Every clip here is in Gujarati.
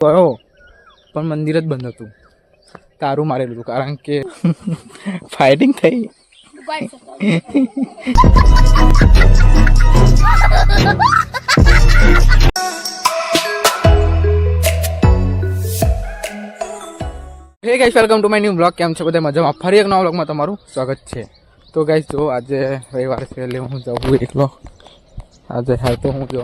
ગયો. પણ મંદિર જ બંધ હતું. તારું મારેલું હતું કારણ કે ફાઇટિંગ થઈ. Hey guys welcome to my new blog કેમ છે બધા? મજામાં? ફરી એક નવા બ્લોગમાં તમારું સ્વાગત છે. તો ગાઈસ જો આજે રવિવાર છે એટલે હું જાઉં એકલો આજે હાલ તો હું જો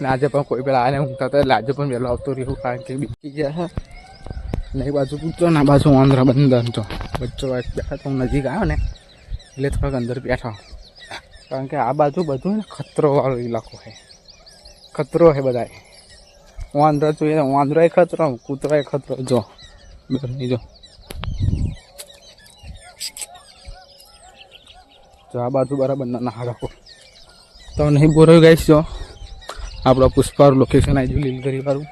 ને આજે પણ કોઈ પેલા આને ઊંઘતા હતા એટલે આજે પણ વહેલો આવતો રહ્યું કારણ કે બીકી ગયા છે ને એ બાજુ પૂછો ને આ બાજુ આંધ્ર બંદર જો બચ્ચો બેઠા તો નજીક આવ્યો ને એટલે થોડાક અંદર બેઠા કારણ કે આ બાજુ બધું ને ખતરોવાળો ઇલાકો છે ખતરો છે બધાય વાંદરા જોઈએ વાંદરાય ખતરો કૂતરો એ ખતરો જો બંને જો જો આ બાજુ બરાબર ના હાડકો તો નહીં બોરો ગાઈશ જો આપણો પુષ્પારું લોકેશન આવી ગયું લીલગરી વાળું.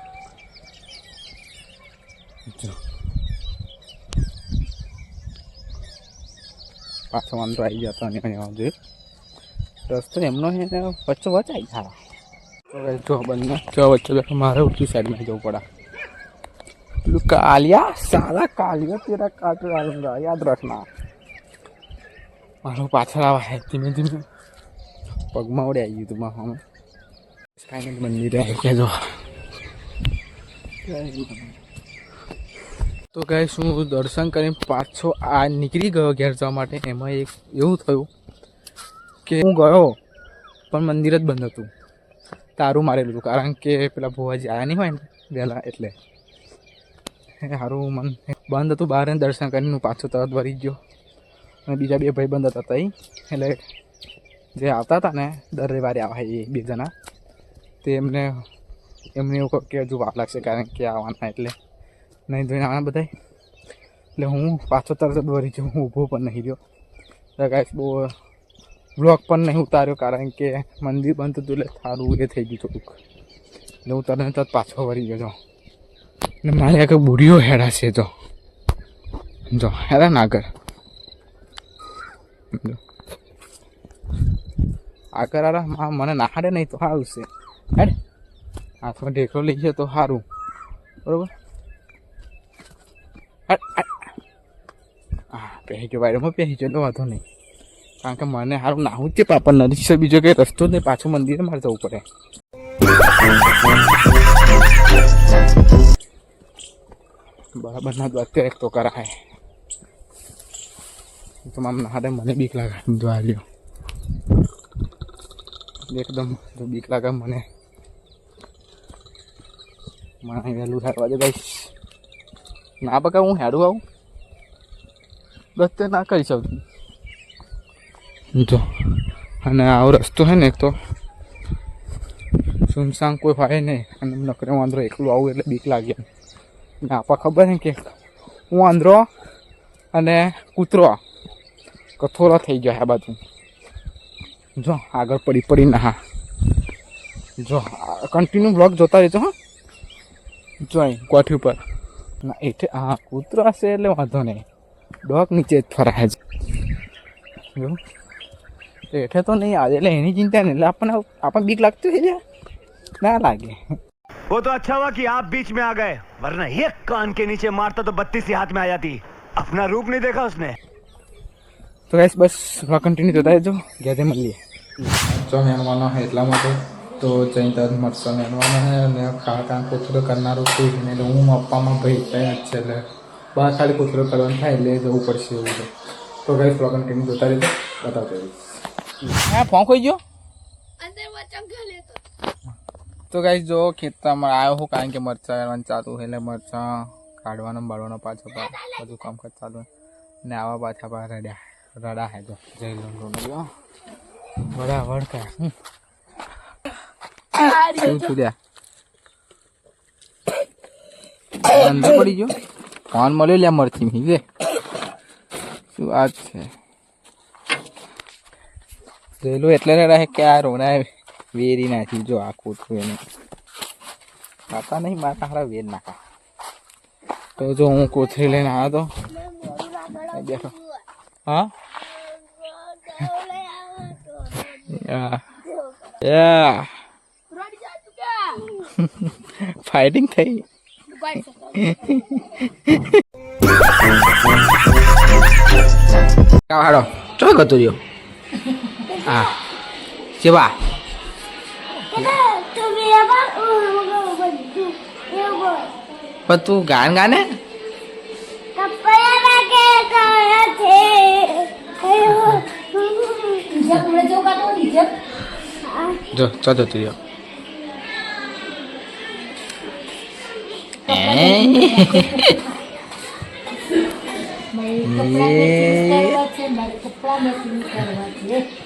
પાછો વાંધો આવી જતો અને અહીંયા રસ્તો એમનો છે ને વચ્ચે વચ્ચે આવી guys જો બંને જો વચ્ચે બેઠો, મારે ઉઠી સાઈડમાં જવું પડે. પેલું કાલિયા સારા કાલિયા, તેરા કાટો આલુંગા યાદ રાખના. મારો પાછળ આવા હે ધીમે ધીમે. પગમાં ઉડે આવી ગયું તું મારા કાંઈ મંદિરે આવી જો તો ગાય શું દર્શન કરીને પાછો આ નીકળી ગયો ઘેર જવા માટે. એમાં એક એવું થયું કે હું ગયો પણ મંદિર જ બંધ હતું. તારું મારેલું હતું કારણ કે પેલા ભુવાજી આવ્યા નહીં હોય ને વહેલા એટલે. સારું મન બંધ હતું બહાર દર્શન કરીને હું પાછો તરત વળી ગયો. અને બીજા બે ભાઈ બંધ હતા એટલે જે આવતા હતા ને દર રવિવારે આવા એ બે જણા. તે એમને એમને એવું કે હજુ વાર લાગશે કારણ કે આવવાના એટલે નહીં જોઈને આવવાના બધા એટલે હું પાછો તરત જ વળી ગયો હું ઊભો પણ નહીં રહ્યો. એટલે બહુ બ્લોગ પણ નહીં ઉતાર્યો કારણ કે મંદિર બંધ હતું એટલે સારું એ થઈ ગયું થોડુંક. એટલે હું તરત તરત પાછો વળી ગયો જો. ને મારે આગળ બુઢીઓ હેડા છે તો જો હેરા ના આગળ. આગળ આરા મને નાહાડે નહીં તો છે. હેડ હાથમાં ઢેકડો લઈ જાય તો સારું બરોબર? હા પહેરી ગયો વાયરમાં પહેરી ગયો વાંધો નહીં. કારણ કે મને સારું નાહું જ છે પાપડ નદી છે બીજો કંઈ રસ્તો જ નહીં. પાછું મંદિરે મારે જવું પડે. બરાબર ના અત્યારે એક તો કરાય. તો આમ નાડે મને બીક લાગે. આવ્યો એકદમ બીક લાગે મને. અહીં વહેલું હેડવા દે ભાઈ. ના બકા હું હેડું આવું? રસ્તે ના કરી શકું. જો, અને આવો રસ્તો છે ને એક તો. સુનસાન કોઈ હોય નહીં. અને નકરે વાંદરો એકલું આવું એટલે બીક લાગે. ને આપા ખબર છે કે હું વાંદરો અને કૂતરો કથોરો થઈ ગયો આ બાજુ. જો, આગળ પડી પડી ના હા. જો કન્ટિન્યુ બ્લોગ જોતા રહેજો હા. જો અહીં કોઠી ઉપર ના એટલે હા કૂતરો હશે એટલે વાંધો નહીં ડોગ નીચે જ ફરાય છે જો તો એટલે તો નહીં આજે એટલે એની ચિંતા નહીં એટલે આપણને આપણને બીક લાગતી હોય છે ના લાગે वो तो अच्छा हुआ कि आप बीच में आ गए वरना एक कान के नीचे मारता तो बत्तीस ही हाथ में आ जाती अपना रूप नहीं देखा उसने તો ગાઈસ બસ થોડા કન્ટિન્યુ થતા રહેજો ઘેરે મળીએ જો મેનવાનો છે એટલા માટે તો જૈન મેનવાનો છે અને ખાવા કામ કૂતરો કરનારો કોઈ એટલે હું અપ્પામાં ભાઈ ત્યાં જ છે એટલે બહાર ખાલી કૂતરો કરવાનું થાય એટલે જવું પડશે એવું છે. તો ગાઈસ થોડા કન્ટિન્યુ જોતા રીતે બતાવતો રહીશ. હા ફોન ખોઈ ગયો? તો ગાઈસ જો ખેતરમાં આવ્યો હું કારણ કે મરચાં કરવાનું ચાલુ છે એટલે મરચાં કાઢવાનો બાળવાનો પાછો બધું કામકાજ ચાલુ. ને આવા પાછા પા રડ્યા. રડા હે જો. જય લો બરાબર વડકા. હમ. શું અંદર પડી ગયો? ફોન મળ્યો લે મરથી મી લે. શું વાત છે? રેલું એટલે રડા હે કે આ રોના વેરી નાખી જો આ ખોટું એને. ખાતા નહીં મારા હારા વેર નાખા. તો જો હું કોથળી લઈને આવ્યો તો. બેઠો. હા? યા યા ફાઇટિંગ થઈ ઉપાડ શકો કાવ હાડો ચો ગતો રહ્યો હા જેવા પણ તું ગાન ગાને જો ચો જતો રહ્યો કપડા મેચિંગ કરવા છે